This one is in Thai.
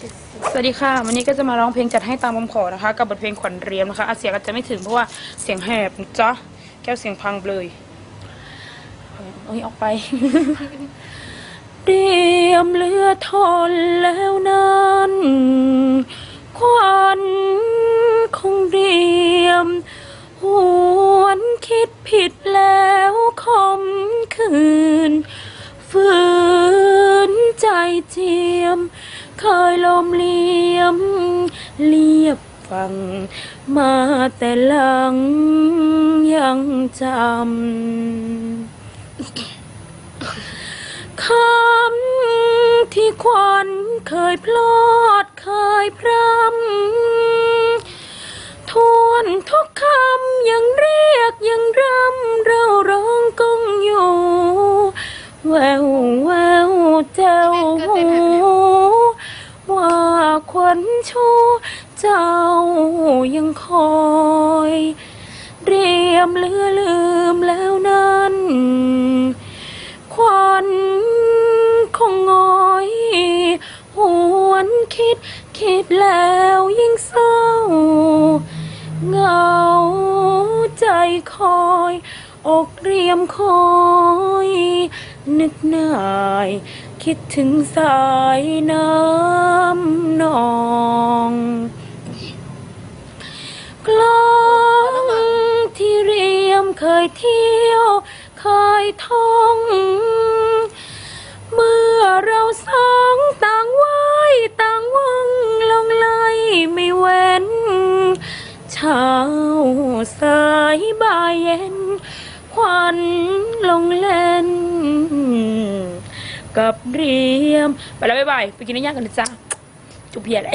สวัสดีค่ะ วันนี้ก็จะมาร้องเพลงจัดให้ตามคำขอนะคะ กับบทเพลงขวัญเรียมนะคะอาเสียงอาจจะไม่ถึงเพราะว่าเสียงแหบจ๊ะแก้วเสียงพังเลยเอ้ยออกไป เรียมเลือทนแล้วนั้นควันคงเรียม หวนคิดผิดแล้วคมคืนฝืน ใจเจียม เคยลมเลียมเรียบฟัง มาแต่หลังยังจำคำที่ควันเคยพลอดเคยพรำทวนทุกคำยังเรียกยังรำร เจ้าหูว่าควันชูเจ้ายังคอย เรียมเลือลืมแล้วนั้น ควันคงงอย หวนคิดคิดแล้วยิ่งเศร้า เงาใจคอย อกเรียมคอย นึกนาย คิดถึงสายน้ำนอง กลองที่เรียมเคยเที่ยว เคยท่อง เมื่อเราสองต่างไหว้ต่างวังลงไหลไม่เว้น เช้าสายบ่ายเย็น ควันลงเล่ กับเรียม ไปแล้วบ๊ายบาย ไปกินน้ำย่างกันนะจ๊ะจุบเพียอะไร